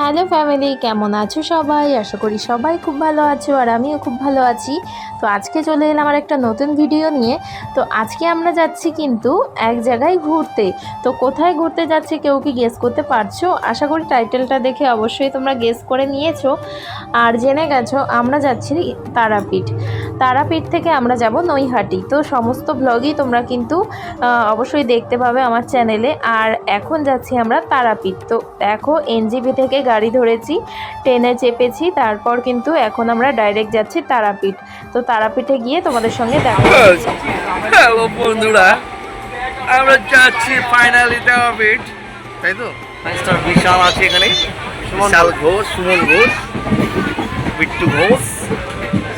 Hello family, কেমন আছো সবাই? আশা করি সবাই খুব ভালো আছো আর আমিও খুব ভালো আছি। তো আজকে চলে এলাম আমার একটা নতুন ভিডিও নিয়ে। তো আজকে আমরা যাচ্ছি কিন্তু এক জায়গায় ঘুরতে। তো কোথায় ঘুরতে যাচ্ছি কেউ কি গেস করতে পারছ? আশা করি টাইটেলটা দেখে অবশ্যই তোমরা গেস করে নিয়েছো। আর জেনে গেছো, আমরা যাচ্ছি তারাপীঠ। তারাপীঠ থেকে আমরা যাব নৈহাটি। তো সমস্ত ব্লগই তোমরা কিন্তু অবশ্যই দেখতে পাবে আমার চ্যানেলে আর এখন যাচ্ছি আমরা তারাপীঠ। তো দেখো এনজিপি থেকে গাড়ি ধরেছি ট্রেনে চেপেছি তারপর কিন্তু এখন আমরা ডাইরেক্ট যাচ্ছি তারাপীঠ। তো তারাপীঠে গিয়ে তোমাদের সঙ্গে দেখা। হ্যালো বন্ধুরা। আমরা যাচ্ছি ফাইনালি তারাপীঠ। তাই তো? বিশাল আছে এখানে। বিশাল ঘোষ। সুমন ঘোষ বিট্টু ঘোষ।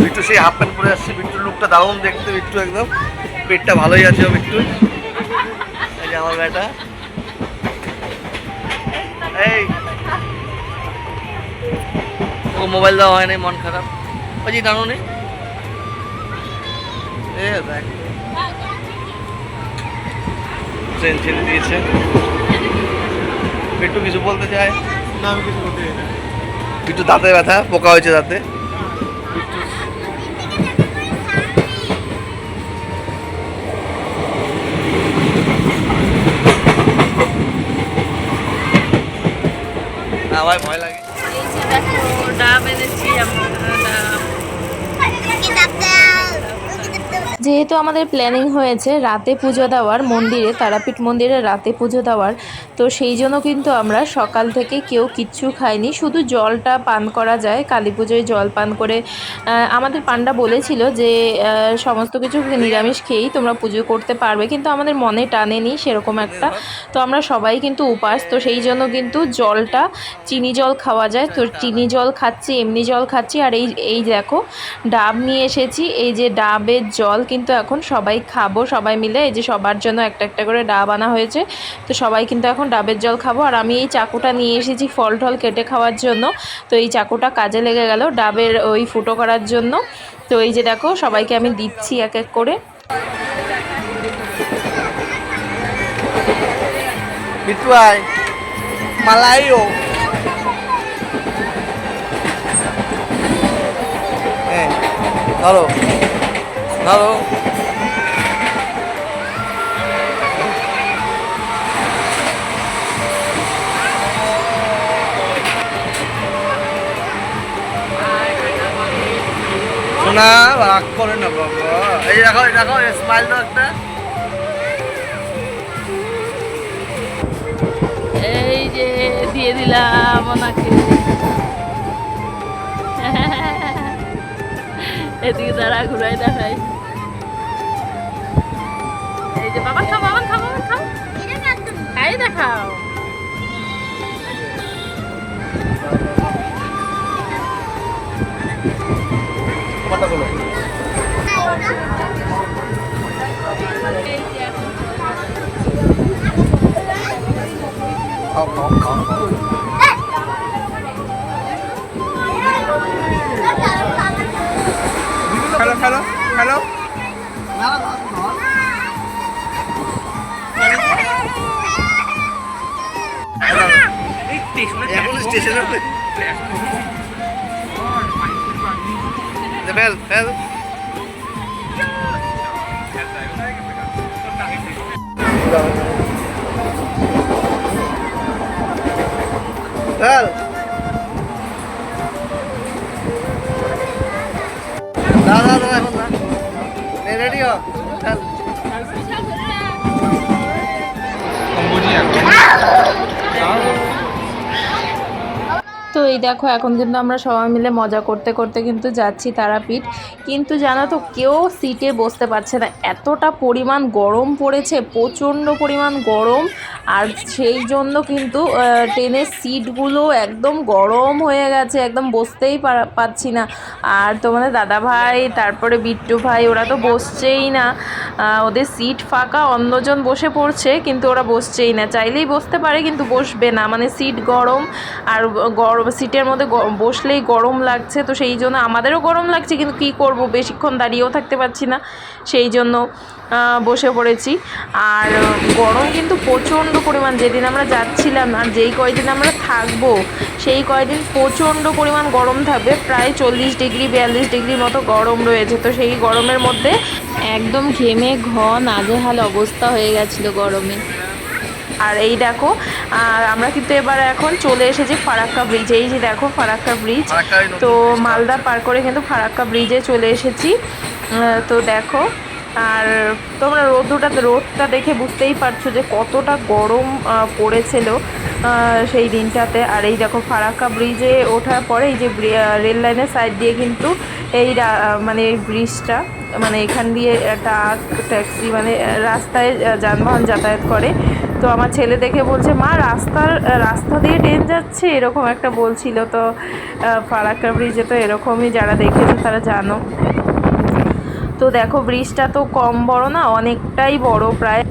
বিট্টু সেই হাফ প্যান্ট পরে আসছে। বিট্টুর লুকটা দারুণ দেখতে বিট্টু একদম। পেটটা ভালোই আছে ও বিট্টু এই যে আমার বেটা এই মোবাইল দেওয়া হয় নাই মন খারাপ। ওই যে দাঁড়ো নেই ট্রেন ছেড়ে দিয়েছে। একটু কিছু বলতে চায়? না আমি কিছু করতে চাই না। একটু দাঁতে ব্যথা পোকা হয়েছে দাঁতে। ভয় লাগে। ডাব এনেছি আমরা ডাব যেহেতু আমাদের প্ল্যানিং হয়েছে রাতে পুজো দেওয়ার মন্দিরে, তারাপীঠ মন্দিরে রাতে পুজো দেওয়ার, তো সেই জন্য কিন্তু আমরা সকাল থেকে কেউ কিচ্ছু খাইনি। শুধু জলটা পান করা যায়, কালী পুজোয় জল পান করে আমাদের পান্ডা বলেছিল যে সমস্ত কিছু নিরামিষ খেয়েই তোমরা পুজো করতে পারবে, কিন্তু আমাদের মনে টানেনি সেরকম একটা। তো আমরা সবাই কিন্তু উপাস, তো সেই জন্য কিন্তু জলটা, চিনি জল খাওয়া যায়। তো চিনি জল খাচ্ছি, এমনি জল খাচ্ছি, আর এই এই দেখো, ডাব নিয়ে এসেছি। এই যে ডাবের জল কিন্তু এখন সবাই খাব, সবাই মিলে এই যে সবার জন্য একটা একটা করে ডাব আনা হয়েছে। তো সবাই কিন্তু এখন ডাবের জল খাব। আর আমি এই চাকুটা নিয়ে এসেছি ফল টল কেটে খাওয়ার জন্য। তো এই চাকুটা কাজে লেগে গেল ডাবের ওই ফুটো করার জন্য। তো এই যে দেখো, সবাইকে আমি দিচ্ছি এক এক করে। মালাইও। ধরো। ধরো শোনা রাগ করে না বাবা। এই দেখো এই দেখো স্মাইল দাও একটা। এই যে দিয়ে দিলাম ওনাকে। এদিকে তারা ঘুরাই এই যে বাবা খাও বাবা খাও বাবা খাও। খাই দেখাও। বলো। খাও খাও। ফেল এই দেখো, এখন কিন্তু আমরা সবাই মিলে মজা করতে করতে কিন্তু যাচ্ছি তারাপীঠ। কিন্তু জানো তো, কেউ সিটে বসতে পারছে না। এতটা পরিমাণ গরম পড়েছে, প্রচণ্ড পরিমাণ গরম। আর সেই জন্য কিন্তু ট্রেনের সিটগুলো একদম গরম হয়ে গেছে, একদম বসতেই পারা- পারছি না। আর তোমাদের দাদা ভাই তারপরে বিট্টু ভাই, ওরা তো বসছেই না। ওদের সিট ফাঁকা, অন্যজন বসে পড়ছে, কিন্তু ওরা বসছেই না। চাইলেই বসতে পারে, কিন্তু বসবে না। মানে সিট গরম, আর গরম সিটের মধ্যে বসলেই গরম লাগছে, তো সেই জন্য আমাদেরও গরম লাগছে, কিন্তু কী করব? বেশিক্ষণ দাঁড়িয়েও থাকতে পারছি না, সেই জন্য বসে পড়েছি। আর গরম কিন্তু প্রচণ্ড পরিমাণ, যেদিন আমরা যাচ্ছিলাম আর যেই কয়দিন আমরা থাকব, সেই কয়দিন প্রচণ্ড পরিমাণ গরম থাকবে, প্রায় চল্লিশ ডিগ্রি, বিয়াল্লিশ ডিগ্রি মতো গরম রয়েছে, তো সেই গরমের মধ্যে একদম ঘেমে ঘ নাজেহাল অবস্থা হয়ে গেছিল গরমে। আর এই দেখো আর আমরা কিন্তু এবার এখন চলে এসেছি ফারাক্কা ব্রিজ এই যে দেখো ফারাক্কা ব্রিজ তো মালদা পার করে কিন্তু ফারাক্কা ব্রিজে চলে এসেছি। তো দেখো আর তোমরা রোদটা রোদটা দেখে বুঝতেই পারছ যে কতটা গরম পড়েছিল সেই দিনটাতে। আর এই দেখো ফারাক্কা ব্রিজে ওঠার পরে এই যে রেল লাইনের সাইড দিয়ে কিন্তু এই মানে এই ব্রিজটা মানে এখান দিয়ে ট্রাক ট্যাক্সি মানে রাস্তায় যানবাহন যাতায়াত করে। তো আমার ছেলে দেখে বলছে, মা, রাস্তার রাস্তা দিয়ে ট্রেন যাচ্ছে? এরকম একটা বলছিল। তো ফারাক্কা ব্রিজে তো এরকমই যারা দেখেছে তারা জানো। তো দেখো, ব্রিজটা তো কম বড় না, অনেকটাই বড় প্রায়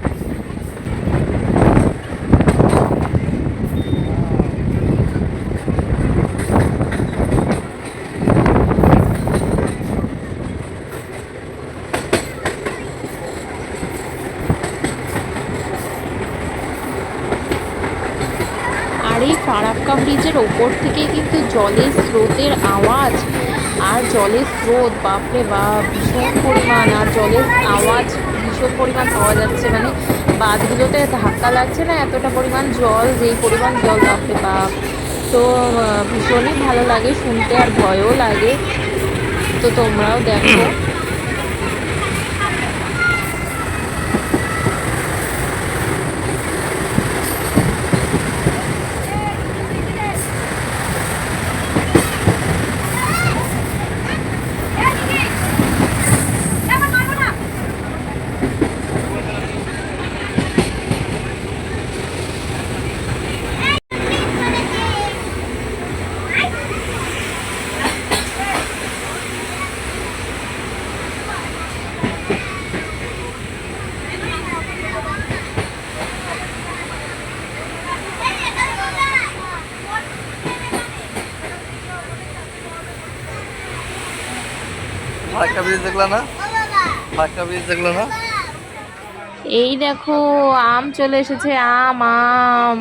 আর ফারাক্কা ব্রিজের ওপর থেকে কিন্তু জলের স্রোতের আওয়াজ, আর জলের স্রোত, বাপরে বাপ, ভীষণ পরিমাণ, আর জলের আওয়াজ ভীষণ পরিমাণ পাওয়া যাচ্ছে। মানে বাঁধগুলোতে ধাক্কা লাগছে না, এতটা পরিমাণ জল, যেই পরিমাণ জল, বাপরে বাপ। তো ভীষণই ভালো লাগে, শুনতে আর ভয়ও লাগে। তো তোমরাও দেখো ফারাক্কা এই দেখো আম চলে এসেছে আম আম।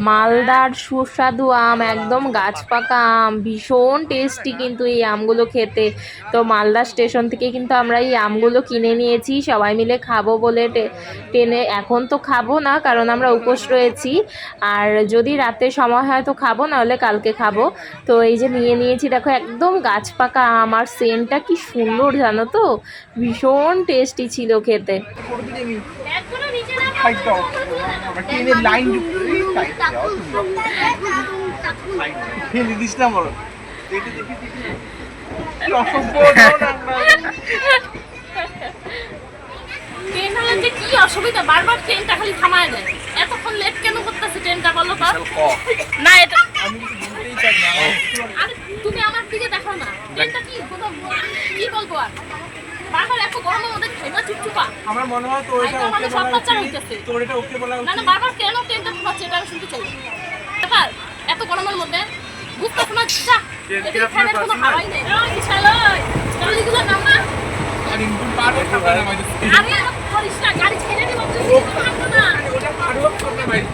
মালদার সুস্বাদু আম, একদম গাছ পাকা আম, ভীষণ টেস্টি কিন্তু এই আমগুলো খেতে। তো মালদা স্টেশন থেকে কিন্তু আমরা এই আমগুলো কিনে নিয়েছি, সবাই মিলে খাব বলে টে- টেনে, এখন তো খাব না, কারণ আমরা উপোস রয়েছি। আর যদি রাতে সময় হয় তো খাব, নাহলে কালকে খাব। তো এই যে নিয়ে নিয়েছি, দেখো একদম গাছ পাকা আম, আর সেন্টটা কি সুন্দর জানো তো? ভীষণ টেস্টি ছিল খেতে। লাইন ফেলে দিস না কি ট্রেন হলে অসুবিধা? বারবার ট্রেনটা খালি থামায় দেয়। এতক্ষণ লেট কেন করতেছে ট্রেনটা বলো তো? না এটা আরে তুমি আমার দিকে দেখো না। ট্রেনটা কি? কি বলব আর? বারবার এত গরমের মধ্যে খেলা চুপচুপা? আমার মনে হয় তোর এটা ওকে বলা উচিত। তোর এটা ওকে বলা উচিত না বারবার কেন ট্রেনটা থামাচ্ছে এটা আমি শুনতে চাই। ব্যাপার এত গরমের মধ্যে বুঝতেছ না? যা কি আপনার ফ্যানের কোনো হাওয়াই নেই। ওই বিশাল ওই গাড়িগুলো নামা আর ইনপুট পার হয়ে না বাইরে আরে আমার করিস না গাড়ি ছেড়ে দিবো তুই থাকব না। ওটা পার হোক তোকে বাইরে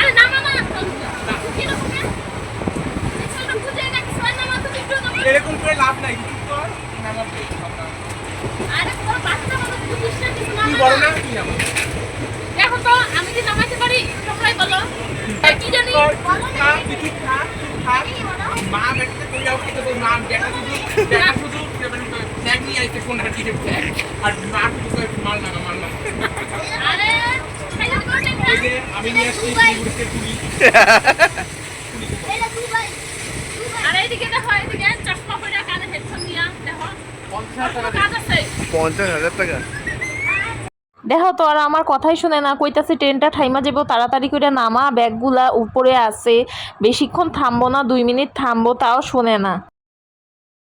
আরে না কি রকম না নামা তুমি একটু নামা এরকম করে লাভ নাই কিছু কর নামাবে দেখো। তো আমি কি পারি তোমরাই বলো। কি জানি? কি মা দেখতে তুই যাও কিন্তু তোর মা দেখা শুধু দেখা শুধু ব্যাগ নিয়ে আইতে ফোন আর দিকে ব্যাগ। আর মা শুধু মাল না মাল না। আরে আমি নিয়ে আসছি আরে এদিকে দেখো এদিকে চশমা পরে কানে হেডফোন দিয়া দেখো কাজ আছে পঞ্চাশ হাজার টাকা। দেখো তো আর আমার কথাই শুনে না কইতাছে ট্রেনটা ঠাইমা যাব তাড়াতাড়ি করে নামা ব্যাগগুলা উপরে আছে বেশিক্ষণ থামবো না দুই মিনিট থামবো তাও শুনে না।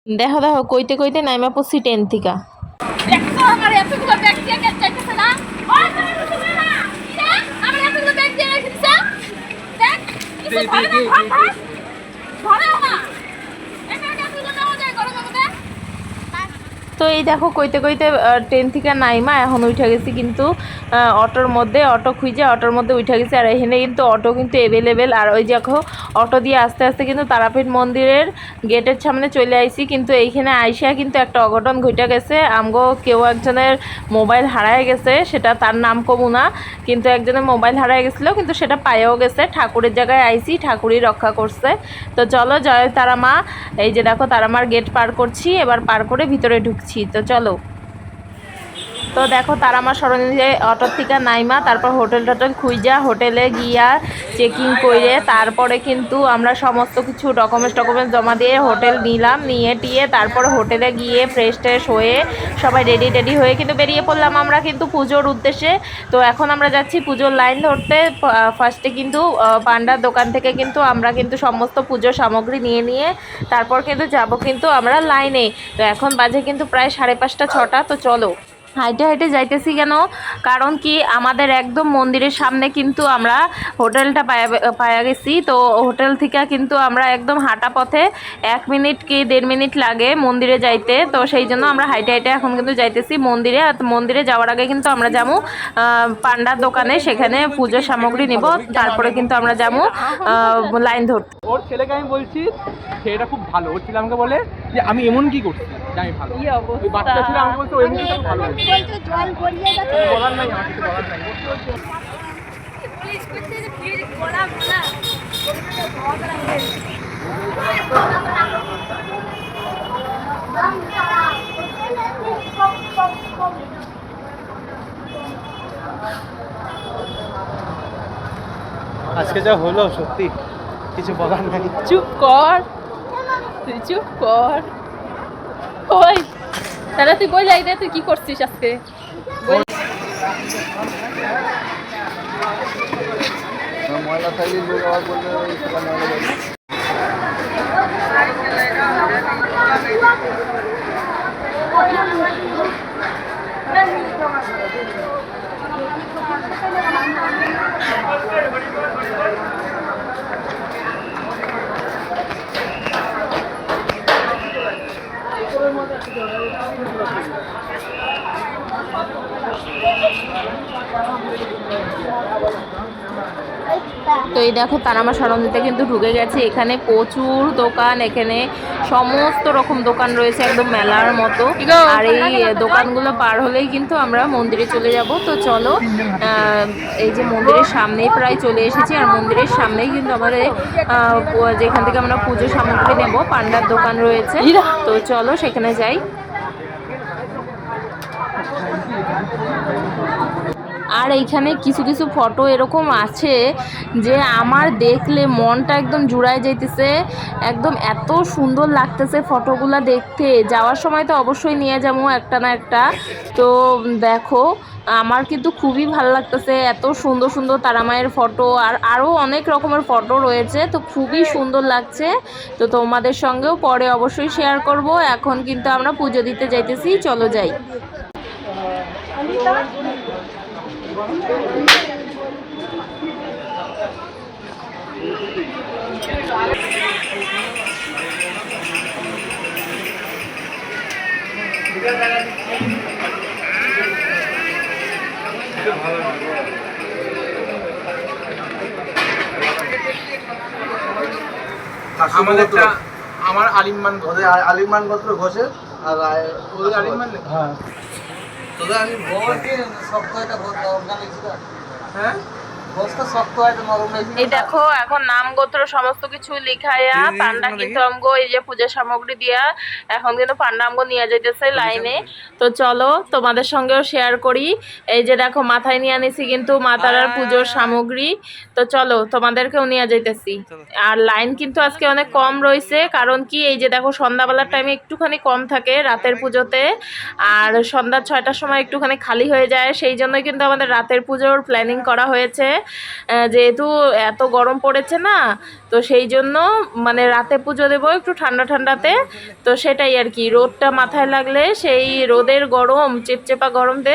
দেখো দেখো কইতে কইতে নাইমা পড়ছি ট্রেন থেকে। দেখো আমার এতগুলো ব্যাগ দিয়ে গেছে যাইতেছে না ওই তুমি বুঝবে না কি রে আমার এতগুলো ব্যাগ দিয়ে রেখে দিছে দেখ কিছু ধরে না ধর ধর ধরে না একা একা এতগুলো নেওয়া যায় গরমের মধ্যে তো এই দেখো, কইতে কইতে ট্রেন থেকে নাইমা এখন উঠে গেছি কিন্তু অটোর মধ্যে, অটো খুঁজে অটোর মধ্যে উঠে গেছি। আর এখানে কিন্তু অটো কিন্তু অ্যাভেলেবেল আর ওই দেখো, অটো দিয়ে আস্তে আস্তে কিন্তু তারাপীঠ মন্দিরের গেটের সামনে চলে আইছি। কিন্তু এইখানে আইসা কিন্তু একটা অঘটন ঘটে গেছে। আমগো কেউ একজনের মোবাইল হারায় গেছে, সেটা তার নাম কমু না। কিন্তু একজনের মোবাইল হারায় গেছিল, কিন্তু সেটা পায়েও গেছে। ঠাকুরের জায়গায় আইছি, ঠাকুরই রক্ষা করছে। তো চলো, জয় তারা মা এই যে দেখো তারা মার গেট পার করছি। এবার পার করে ভিতরে ঢুকছি। তো চলো। তো দেখো, তারা আমার সরঞ্জে অটোর থেকে নাইমা, তারপর হোটেল টোটেল খুঁজা হোটেলে গিয়া চেকিং করে, তারপরে কিন্তু আমরা সমস্ত কিছু ডকুমেন্টস ডকুমেন্টস জমা দিয়ে হোটেল নিলাম, নিয়ে টিয়ে তারপর হোটেলে গিয়ে ফ্রেশ ট্রেশ হয়ে সবাই রেডি টেডি হয়ে কিন্তু বেরিয়ে পড়লাম আমরা কিন্তু পুজোর উদ্দেশ্যে। তো এখন আমরা যাচ্ছি পুজোর লাইন ধরতে। ফার্স্টে কিন্তু পান্ডার দোকান থেকে কিন্তু আমরা কিন্তু সমস্ত পুজোর সামগ্রী নিয়ে নিয়ে তারপর কিন্তু যাব কিন্তু আমরা লাইনে তো এখন বাজে কিন্তু প্রায় সাড়ে পাঁচটা, ছটা, তো চলো। হাইটে হাইটে যাইতেছি কেন? কারণ কি আমাদের একদম মন্দিরের সামনে কিন্তু আমরা হোটেলটা পায়া পায়া গেছি। তো হোটেল থেকে কিন্তু আমরা একদম হাঁটা পথে এক মিনিট কি দেড় মিনিট লাগে মন্দিরে যাইতে। তো সেই জন্য আমরা হাইটে হাইটে এখন কিন্তু যাইতেছি মন্দিরে। আর মন্দিরে যাওয়ার আগে কিন্তু আমরা যাব পান্ডার দোকানে। সেখানে পুজোর সামগ্রী নিব তারপরে কিন্তু আমরা যাব লাইন ধরতে। ওর ছেলেকে আমি বলছি ছেলেটা খুব ভালো। ওর ছেলে আমাকে বলে যে আমি এমন কি করছি? যে আমি ভালো বাচ্চা ছেলে আমাকে বলছে ও এমন কি ভালো আজকে যা হলো সত্যি কিছু বলার নেই। চুপ কর তুই চুপ কর। ওই তাহলে তুই বই দে তুই কি করছিস আজকে? ময়লা থাকলে এই দেখো তারামা সরঞ্জিতে কিন্তু ঢুকে গেছে। এখানে প্রচুর দোকান এখানে সমস্ত রকম দোকান রয়েছে একদম মেলার মতো। আর এই দোকানগুলো পার হলেই কিন্তু আমরা মন্দিরে চলে যাব। তো চলো আহ, এই যে মন্দিরের সামনেই প্রায় চলে এসেছি। আর মন্দিরের সামনেই কিন্তু আমাদের যেখান থেকে আমরা পুজো সামগ্রী নেব পান্ডার দোকান রয়েছে। তো চলো সেখানে যাই। আর এইখানে কিছু কিছু ফটো এরকম আছে যে আমার দেখলে মনটা একদম জুড়ায় যাইতেছে, একদম এত সুন্দর লাগতেছে ফটোগুলো দেখতে। যাওয়ার সময় তো অবশ্যই নিয়ে যাব একটা না একটা। তো দেখো, আমার কিন্তু খুবই ভালো লাগতেছে এত সুন্দর সুন্দর তারামায়ের ফটো আর আরও অনেক রকমের ফটো রয়েছে, তো খুবই সুন্দর লাগছে। তো তোমাদের সঙ্গেও পরে অবশ্যই শেয়ার করব। এখন কিন্তু আমরা পুজো দিতে যাইতেছি, চলো যাই। আমাদেরটা আমার আলিমান আ- আলিমান গোত্র ঘোষের আর রায়- ওদের আলিমান নেই? হ্যাঁ তোদের আলিম হ্যাঁ? এই দেখো এখন নাম গোত্র সমস্ত কিছু লিখায়া দিদি, পান্ডা কিন্তু আমগো এই যে পূজা সামগ্রী দিয়া এখন কিন্তু পান্ডা আমগো নিয়ে যাইতেছে লাইনে তো চলো তোমাদের সঙ্গেও শেয়ার করি। এই যে দেখো মাথায় নিয়ে আনিছি কিন্তু মাতারার পুজোর সামগ্রী। তো চলো তোমাদেরকেও নিয়ে যাইতেছি। আর লাইন কিন্তু আজকে অনেক কম রয়েছে কারণ কি এই যে দেখো সন্ধ্যাবেলার টাইমে একটুখানি কম থাকে রাতের পুজোতে। আর সন্ধ্যা ছয়টার সময় একটুখানি খালি হয়ে যায় সেই জন্যই কিন্তু আমাদের রাতের পুজোর প্ল্যানিং করা হয়েছে। যেহেতু এত গরম পড়েছে না তো সেই জন্য মানে রাতে পুজো দেবো একটু ঠান্ডা ঠান্ডাতে। তো সেটাই আর কি রোদটা মাথায় লাগলে সেই রোদের গরম চেপচেপা গরমতে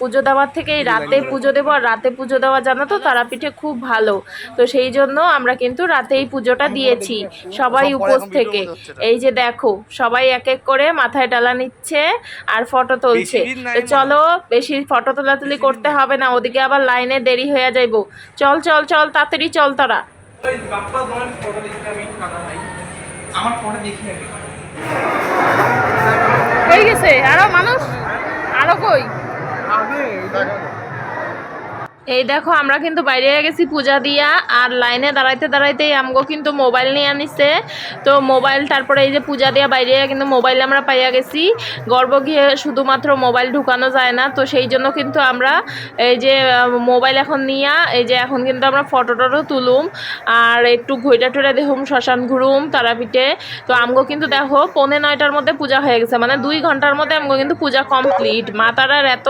পুজো দেওয়ার থেকে রাতে পুজো দেবো আর রাতে পুজো দেওয়া জানো তো তারাপীঠে খুব ভালো। তো সেই জন্য আমরা কিন্তু রাতেই পুজোটা দিয়েছি সবাই উপোস থেকে। এই যে দেখো সবাই এক এক করে মাথায় ডালা নিচ্ছে আর ফটো তুলছে। তো চলো বেশি ফটো তোলাতুলি করতে হবে না ওদিকে আবার লাইনে দেরি হয়ে যাইবো। চল চল চল তাড়াতাড়ি চল তোরা। হয়ে গেছে। আরও মানুষ? আরও কই? এই দেখো, আমরা কিন্তু বাইরে গেছি পূজা দিয়া, আর লাইনে দাঁড়াইতে দাঁড়াইতেই আমগো কিন্তু মোবাইল নিয়ে আনিছে। তো মোবাইল, তারপরে এই যে পূজা দিয়া বাইরে কিন্তু মোবাইল আমরা পাইয়া গেছি। গর্ব গিয়ে শুধুমাত্র মোবাইল ঢুকানো যায় না, তো সেই জন্য কিন্তু আমরা এই যে মোবাইল এখন নিয়া, এই যে এখন কিন্তু আমরা ফটো টটো তুলুম, আর একটু ঘুইটা টুইটা দেখুম শ্মশান ঘুরুম, তারাপীঠে। তো আমগো কিন্তু দেখো, পৌনে নয়টার মধ্যে পূজা হয়ে গেছে মানে দুই ঘণ্টার মধ্যে আমগো কিন্তু পূজা কমপ্লিট। মাতারার এত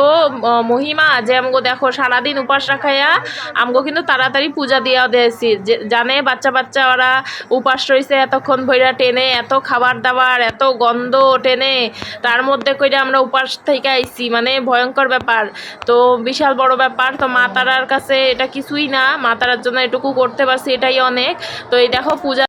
মহিমা যে আমগো দেখো, সারাদিন উপাস রাখাইয়া আমগো কিন্তু তাড়াতাড়ি পূজা দিয়া দিয়েছি। জানে বাচ্চা বাচ্চা ওরা উপাস রয়েছে এতক্ষণ ভৈরা টেনে এত খাবার দাবার, এত গন্ধ টেনে, তার মধ্যে কইরা আমরা উপাস থেকে আইছি মানে ভয়ঙ্কর ব্যাপার। তো বিশাল বড় ব্যাপার, তো মা তারার কাছে এটা কিছুই না, মা তারার জন্য এটুকু করতে পারছি, এটাই অনেক। তো এই দেখো পূজা